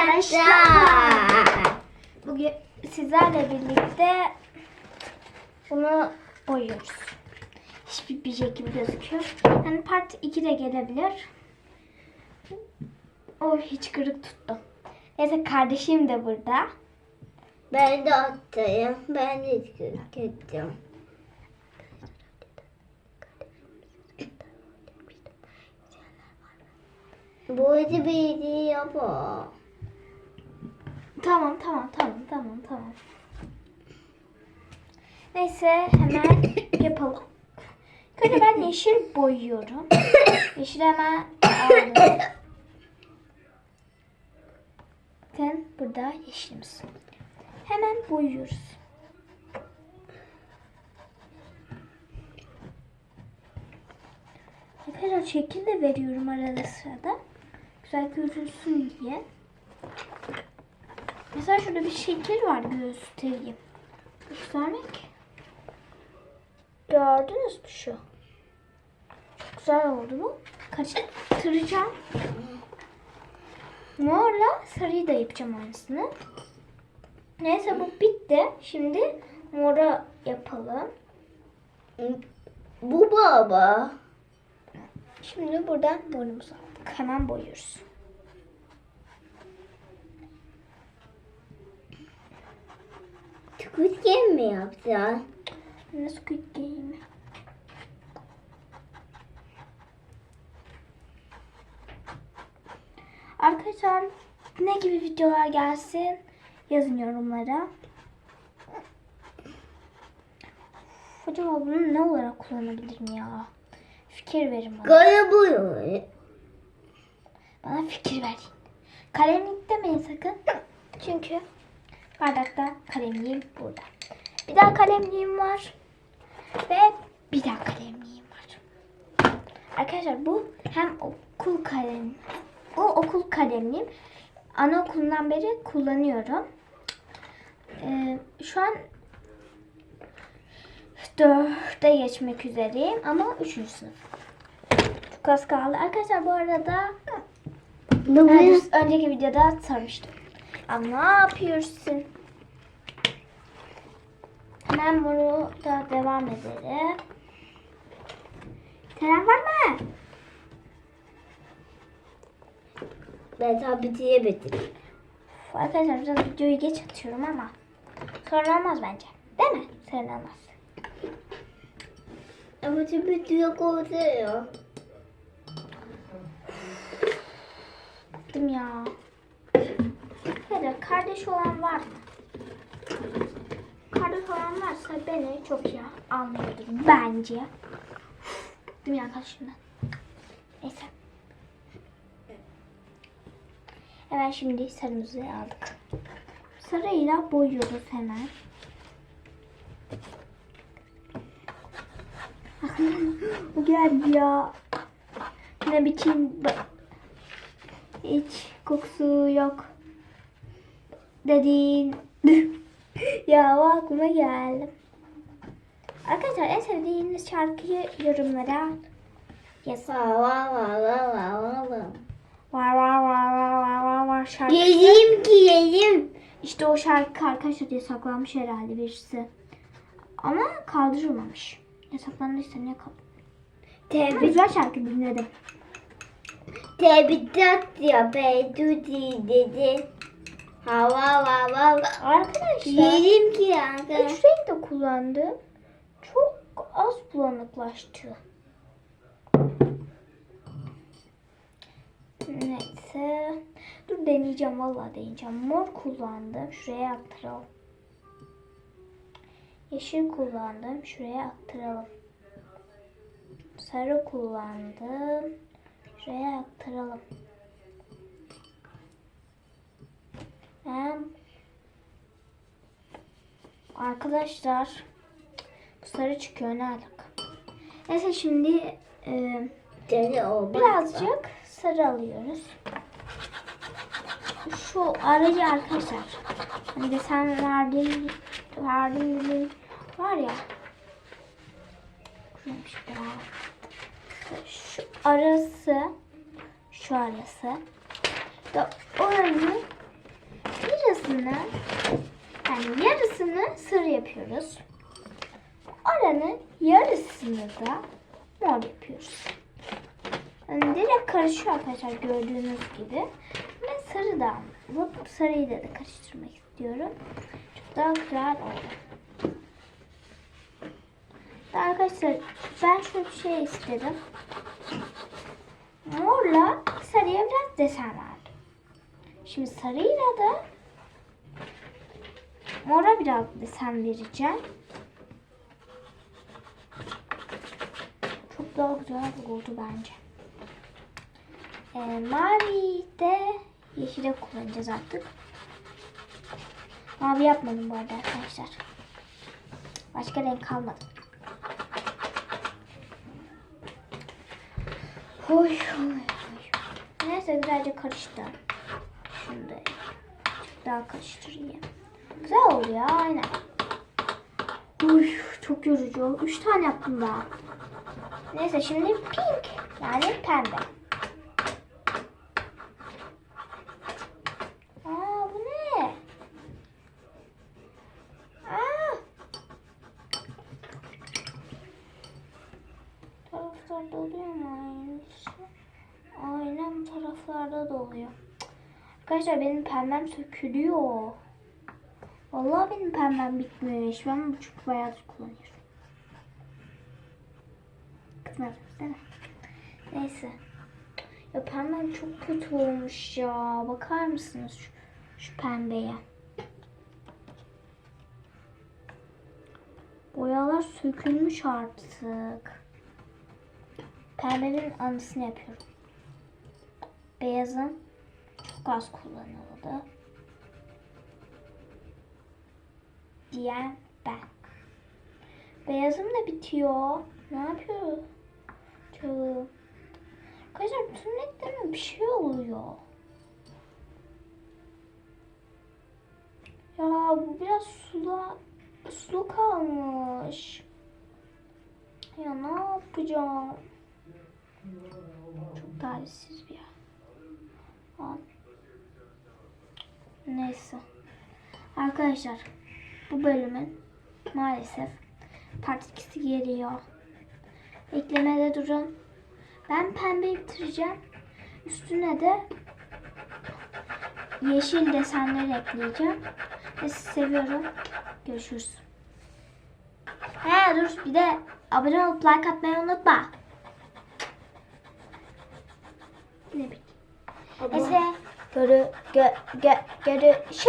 Arkadaşlar. Bugün sizlerle birlikte bunu boyuyoruz. Hiçbir bir şey gibi gözüküyor. Yani part 2 de gelebilir. O hiç kırık tuttu. Neyse kardeşim de burada. Ben de attayım. Ben de gittim. Bu arada bir yapma. Tamam tamam tamam tamam. Neyse hemen yapalım. Önce ben yeşil boyuyorum. Yeşil hemen aldım. Bakın burada yeşilimiz. Hemen boyuyoruz. Arkadaşlar şekil de veriyorum arada sırada. Güzel görünsün diye. Mesela şurada bir şekil var göstereyim. Göstermek. Gördünüz mü şu? Çok güzel oldu bu. Karıştıracağım. Morla sarıyı da yapacağım aynısını. Neyse bu bitti. Şimdi mora yapalım. Bu baba. Şimdi buradan morumuzu aldık. Hemen boyuyoruz. Squid Game mi yaptın? Şimdi Squid Game. Arkadaşlar ne gibi videolar gelsin yazın yorumlara. Acaba bunu ne olarak kullanabilirim ya? Fikir verin bana. Bu. Bana fikir verin. Kalemlik demeyin sakın. Çünkü bardakta kalemliğim burada. Bir daha kalemliğim var. Ve bir daha kalemliğim var. Arkadaşlar bu hem okul kalem, o okul kalemliğim. Anaokulundan beri kullanıyorum. Ee, şu an dörtte geçmek üzereyim ama üçüncü sınıf. Çok az kaldı. Arkadaşlar bu arada ben önceki videoda sormuştum. Ama ne yapıyorsun? Hemen bunu da devam edelim. Selam var mı? Ben daha bitiremedim. Uf, Arkadaşlar biraz videoyu geç atıyorum ama sorun olmaz bence. Değil mi? Sorun olmaz. Ama şimdi bitiyor oluyor. Bıktım ya. Hadi kardeş olan var mı? Kardeş olan varsa beni çok iyi anlıyordur bence. Ya kardeşimden. Neyse. Hemen şimdi sarımızı aldık. Sarıyla boyuyoruz hemen. Bu geldi ya. Ne biçim hiç kokusu yok. Dediğin. ya o aklıma geldi. Arkadaşlar en sevdiğiniz şarkıyı yorumlara yazın. Va va va va va va va. Var var var var var var var şarkı. Yedim ki yedim. İşte o şarkı arkadaşlar yasaklanmış herhalde birisi. Ama kaldırılmamış. Yasaklandıysa niye kaldı? Tebrik Güzel şarkı dinledim. Tebrikler ya be Dudi dedi. Ha va va va va. Arkadaşlar Yedim ki ya. üç renk de kullandım. Çok az bulanıklaştı. Neyse. Dur deneyeceğim vallahi deneyeceğim. Mor kullandım. Şuraya aktaralım. Yeşil kullandım. Şuraya aktaralım. Sarı kullandım. Şuraya aktaralım. Hem Arkadaşlar bu sarı çıkıyor ne alaka? Neyse şimdi e, Dedi o. birazcık sarı alıyoruz. Şu aracı arkadaşlar. Hani de sen verdiğin verdiğin ürün var ya. Ya. Şu arası şu arası da oranı oranı yani yarısını sarı yapıyoruz. Oranın yarısını da mor yapıyoruz. Yani direkt karışıyor arkadaşlar gördüğünüz gibi. Ben sarı da alıp sarıyı da, da karıştırmak istiyorum. Çok daha güzel oldu. Arkadaşlar ben şöyle bir şey istedim. Morla sarıya biraz desen verdim. Şimdi sarıyla da mora biraz desen vereceğim. Çok daha güzel oldu bence. Ee, mavi de yeşile kullanacağız artık. Mavi yapmadım bu arada arkadaşlar. Başka renk kalmadı. Oy, oy, oy. Neyse güzelce karıştı. Çok daha karıştırayım. Güzel oldu ya aynen. Uy, çok yorucu. Üç tane yaptım daha. Neyse şimdi pink yani pembe. Aa bu ne? Aa. Taraflarda oluyor mu aynısı? Taraflarda da oluyor. Arkadaşlar benim pembem sökülüyor. Vallahi benim pembem bitmiş. Ben bu çok bayağıdır kullanıyorum. Kızmadım değil mi? Neyse. Ya pembem çok kötü olmuş ya. Bakar mısınız şu, şu pembeye? Boyalar sökülmüş artık. Pembenin anısını yapıyorum. Beyazın çok az kullanıldı. Diyen ben. Beyazım da bitiyor. Ne yapıyor? Çok. Arkadaşlar bütün renklerime bir şey oluyor. Ya bu biraz sula, sulu kalmış. Ya ne yapacağım? Çok talihsiz bir yer. Neyse. Arkadaşlar bu bölümün maalesef part 2'si geliyor. Eklemede durun. Ben pembe bitireceğim. Üstüne de yeşil desenler ekleyeceğim. Ve sizi seviyorum. Görüşürüz. He dur bir de abone olup like atmayı unutma. Ne bileyim. Neyse görü, gö, gö, görüşürüz.